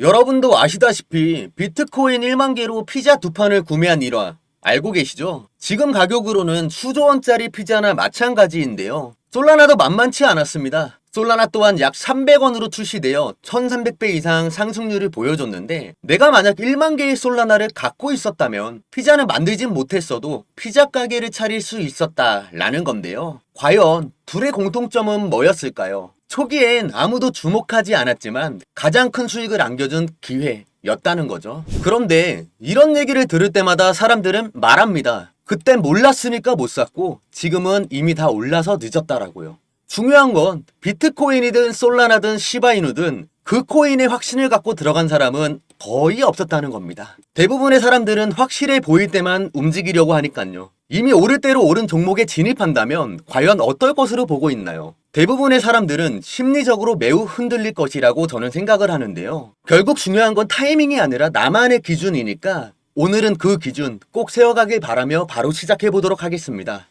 여러분도 아시다시피 비트코인 1만 개로 피자 두 판을 구매한 일화 알고 계시죠? 지금 가격으로는 수조 원짜리 피자나 마찬가지인데요. 솔라나도 만만치 않았습니다. 솔라나 또한 약 300원으로 출시되어 1300배 이상 상승률을 보여줬는데 내가 만약 1만 개의 솔라나를 갖고 있었다면 피자는 만들진 못했어도 피자 가게를 차릴 수 있었다라는 건데요. 과연 둘의 공통점은 뭐였을까요? 초기엔 아무도 주목하지 않았지만 가장 큰 수익을 안겨준 기회 였다는 거죠. 그런데 이런 얘기를 들을 때마다 사람들은 말합니다. 그땐 몰랐으니까 못 샀고 지금은 이미 다 올라서 늦었다라고요. 중요한 건 비트코인이든 솔라나든 시바이누든 그 코인에 확신을 갖고 들어간 사람은 거의 없었다는 겁니다. 대부분의 사람들은 확실해 보일 때만 움직이려고 하니깐요. 이미 오를 대로 오른 종목에 진입한다면 과연 어떨 것으로 보고 있나요? 대부분의 사람들은 심리적으로 매우 흔들릴 것이라고 저는 생각을 하는데요. 결국 중요한 건 타이밍이 아니라 나만의 기준이니까 오늘은 그 기준 꼭 세워가길 바라며 바로 시작해 보도록 하겠습니다.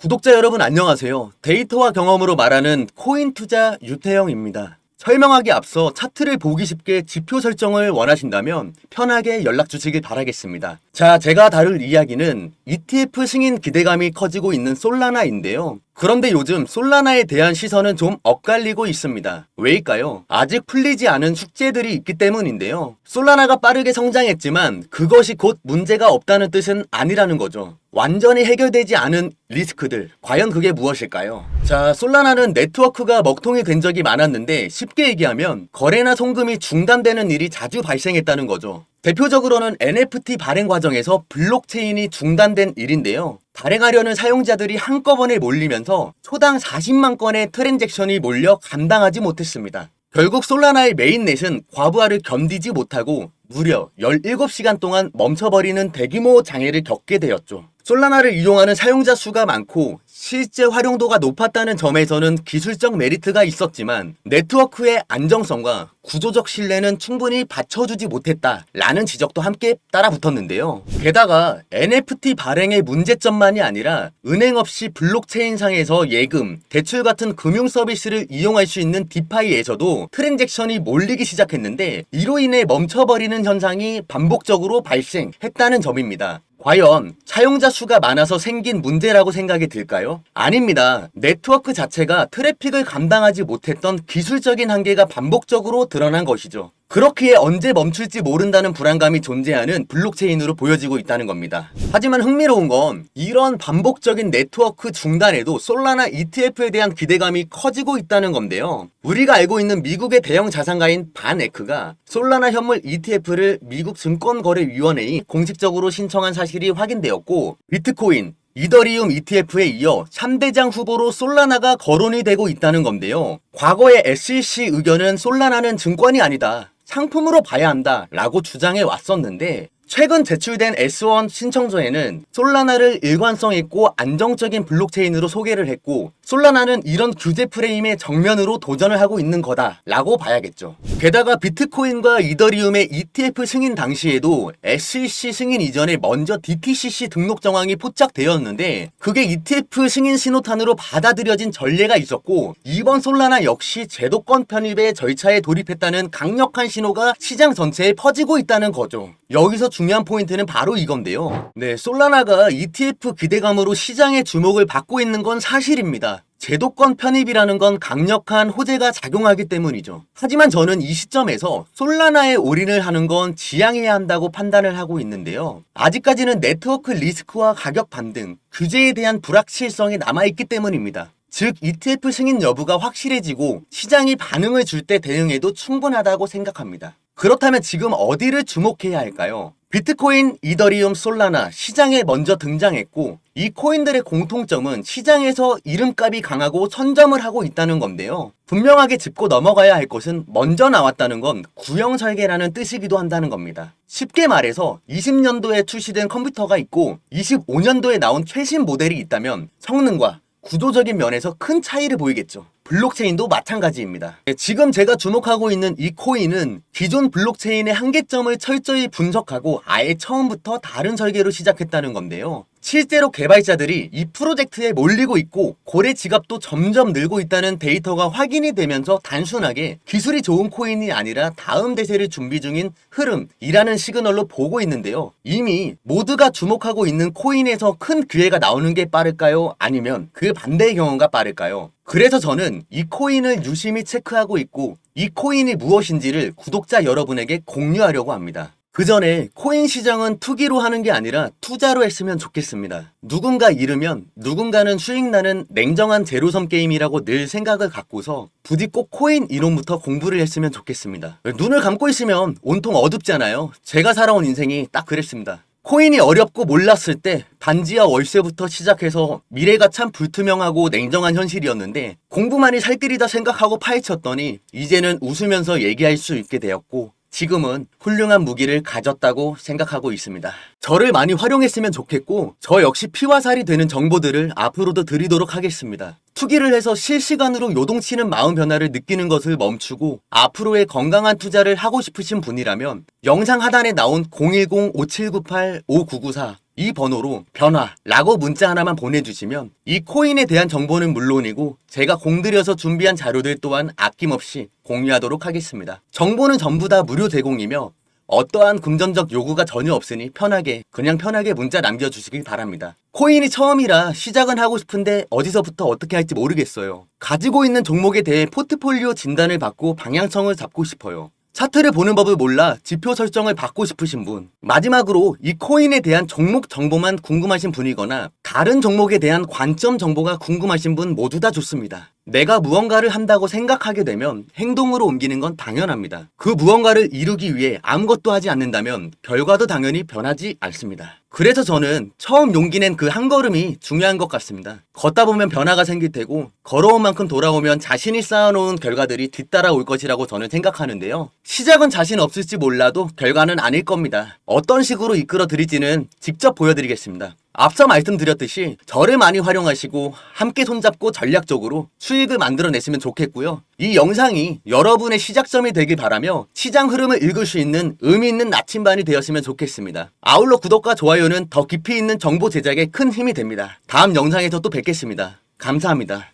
구독자 여러분 안녕하세요. 데이터와 경험으로 말하는 코인 투자 유태영입니다. 설명하기 앞서 차트를 보기 쉽게 지표 설정을 원하신다면 편하게 연락 주시길 바라겠습니다. 자, 제가 다룰 이야기는 ETF 승인 기대감이 커지고 있는 솔라나인데요. 그런데 요즘 솔라나에 대한 시선은 좀 엇갈리고 있습니다. 왜일까요? 아직 풀리지 않은 숙제들이 있기 때문인데요. 솔라나가 빠르게 성장했지만 그것이 곧 문제가 없다는 뜻은 아니라는 거죠. 완전히 해결되지 않은 리스크들. 과연 그게 무엇일까요? 자, 솔라나는 네트워크가 먹통이 된 적이 많았는데 쉽게 얘기하면 거래나 송금이 중단되는 일이 자주 발생했다는 거죠. 대표적으로는 NFT 발행 과정에서 블록체인이 중단된 일인데요. 발행하려는 사용자들이 한꺼번에 몰리면서 초당 40만 건의 트랜잭션이 몰려 감당하지 못했습니다. 결국 솔라나의 메인넷은 과부하를 견디지 못하고 무려 17시간 동안 멈춰버리는 대규모 장애를 겪게 되었죠. 솔라나를 이용하는 사용자 수가 많고 실제 활용도가 높았다는 점에서는 기술적 메리트가 있었지만 네트워크의 안정성과 구조적 신뢰는 충분히 받쳐주지 못했다라는 지적도 함께 따라붙었는데요. 게다가 NFT 발행의 문제점만이 아니라 은행 없이 블록체인상에서 예금, 대출 같은 금융 서비스를 이용할 수 있는 디파이에서도 트랜잭션이 몰리기 시작했는데 이로 인해 멈춰버리는 현상이 반복적으로 발생했다는 점입니다. 과연 사용자 수가 많아서 생긴 문제라고 생각이 들까요? 아닙니다. 네트워크 자체가 트래픽을 감당하지 못했던 기술적인 한계가 반복적으로 드러난 것이죠. 그렇기에 언제 멈출지 모른다는 불안감이 존재하는 블록체인으로 보여지고 있다는 겁니다. 하지만 흥미로운 건 이런 반복적인 네트워크 중단에도 솔라나 ETF에 대한 기대감이 커지고 있다는 건데요. 우리가 알고 있는 미국의 대형 자산가인 반에크가 솔라나 현물 ETF를 미국 증권거래위원회에 공식적으로 신청한 사실이 확인되었고 비트코인, 이더리움 ETF에 이어 3대장 후보로 솔라나가 거론이 되고 있다는 건데요. 과거의 SEC 의견은 솔라나는 증권이 아니다. 상품으로 봐야 한다 라고 주장해 왔었는데 최근 제출된 S1 신청서에는 솔라나를 일관성 있고 안정적인 블록체인으로 소개를 했고 솔라나는 이런 규제 프레임의 정면으로 도전을 하고 있는 거다 라고 봐야겠죠. 게다가 비트코인과 이더리움의 ETF 승인 당시에도 SEC 승인 이전에 먼저 DTCC 등록 정황이 포착되었는데 그게 ETF 승인 신호탄으로 받아들여진 전례가 있었고 이번 솔라나 역시 제도권 편입의 절차에 돌입했다는 강력한 신호가 시장 전체에 퍼지고 있다는 거죠. 여기서 중요한 포인트는 바로 이건데요. 네, 솔라나가 ETF 기대감으로 시장의 주목을 받고 있는 건 사실입니다. 제도권 편입이라는 건 강력한 호재가 작용하기 때문이죠. 하지만 저는 이 시점에서 솔라나에 올인을 하는 건 지양해야 한다고 판단을 하고 있는데요. 아직까지는 네트워크 리스크와 가격 반등, 규제에 대한 불확실성이 남아있기 때문입니다. 즉 ETF 승인 여부가 확실해지고 시장이 반응을 줄 때 대응해도 충분하다고 생각합니다. 그렇다면 지금 어디를 주목해야 할까요? 비트코인, 이더리움, 솔라나 시장에 먼저 등장했고 이 코인들의 공통점은 시장에서 이름값이 강하고 선점을 하고 있다는 건데요. 분명하게 짚고 넘어가야 할 것은 먼저 나왔다는 건 구형 설계라는 뜻이기도 한다는 겁니다. 쉽게 말해서 20년도에 출시된 컴퓨터가 있고 25년도에 나온 최신 모델이 있다면 성능과 구조적인 면에서 큰 차이를 보이겠죠. 블록체인도 마찬가지입니다. 네, 지금 제가 주목하고 있는 이 코인은 기존 블록체인의 한계점을 철저히 분석하고 아예 처음부터 다른 설계로 시작했다는 건데요. 실제로 개발자들이 이 프로젝트에 몰리고 있고 고래 지갑도 점점 늘고 있다는 데이터가 확인이 되면서 단순하게 기술이 좋은 코인이 아니라 다음 대세를 준비 중인 흐름이라는 시그널로 보고 있는데요. 이미 모두가 주목하고 있는 코인에서 큰 기회가 나오는 게 빠를까요? 아니면 그 반대의 경우가 빠를까요? 그래서 저는 이 코인을 유심히 체크하고 있고 이 코인이 무엇인지를 구독자 여러분에게 공유하려고 합니다. 그 전에 코인 시장은 투기로 하는 게 아니라 투자로 했으면 좋겠습니다. 누군가 잃으면 누군가는 수익 나는 냉정한 제로섬 게임이라고 늘 생각을 갖고서 부디 꼭 코인 이론부터 공부를 했으면 좋겠습니다. 눈을 감고 있으면 온통 어둡잖아요. 제가 살아온 인생이 딱 그랬습니다. 코인이 어렵고 몰랐을 때 반지하 월세부터 시작해서 미래가 참 불투명하고 냉정한 현실이었는데 공부만이 살 길이다 생각하고 파헤쳤더니 이제는 웃으면서 얘기할 수 있게 되었고 지금은 훌륭한 무기를 가졌다고 생각하고 있습니다. 저를 많이 활용했으면 좋겠고 저 역시 피와 살이 되는 정보들을 앞으로도 드리도록 하겠습니다. 투기를 해서 실시간으로 요동치는 마음 변화를 느끼는 것을 멈추고 앞으로의 건강한 투자를 하고 싶으신 분이라면 영상 하단에 나온 010-5798-5994 이 번호로 변화라고 문자 하나만 보내주시면 이 코인에 대한 정보는 물론이고 제가 공들여서 준비한 자료들 또한 아낌없이 공유하도록 하겠습니다. 정보는 전부 다 무료 제공이며 어떠한 금전적 요구가 전혀 없으니 편하게 그냥 편하게 문자 남겨주시길 바랍니다. 코인이 처음이라 시작은 하고 싶은데 어디서부터 어떻게 할지 모르겠어요. 가지고 있는 종목에 대해 포트폴리오 진단을 받고 방향성을 잡고 싶어요. 차트를 보는 법을 몰라 지표 설정을 받고 싶으신 분 마지막으로 이 코인에 대한 종목 정보만 궁금하신 분이거나 다른 종목에 대한 관점 정보가 궁금하신 분 모두 다 좋습니다. 내가 무언가를 한다고 생각하게 되면 행동으로 옮기는 건 당연합니다. 그 무언가를 이루기 위해 아무것도 하지 않는다면 결과도 당연히 변하지 않습니다. 그래서 저는 처음 용기 낸 그 한 걸음이 중요한 것 같습니다. 걷다 보면 변화가 생길 테고 걸어온 만큼 돌아오면 자신이 쌓아놓은 결과들이 뒤따라올 것이라고 저는 생각하는데요. 시작은 자신 없을지 몰라도 결과는 아닐 겁니다. 어떤 식으로 이끌어 드릴지는 직접 보여드리겠습니다. 앞서 말씀드렸듯이 저를 많이 활용하시고 함께 손잡고 전략적으로 수익을 만들어내시면 좋겠고요. 이 영상이 여러분의 시작점이 되길 바라며 시장 흐름을 읽을 수 있는 의미 있는 나침반이 되었으면 좋겠습니다. 아울러 구독과 좋아요는 더 깊이 있는 정보 제작에 큰 힘이 됩니다. 다음 영상에서 또 뵙겠습니다. 감사합니다.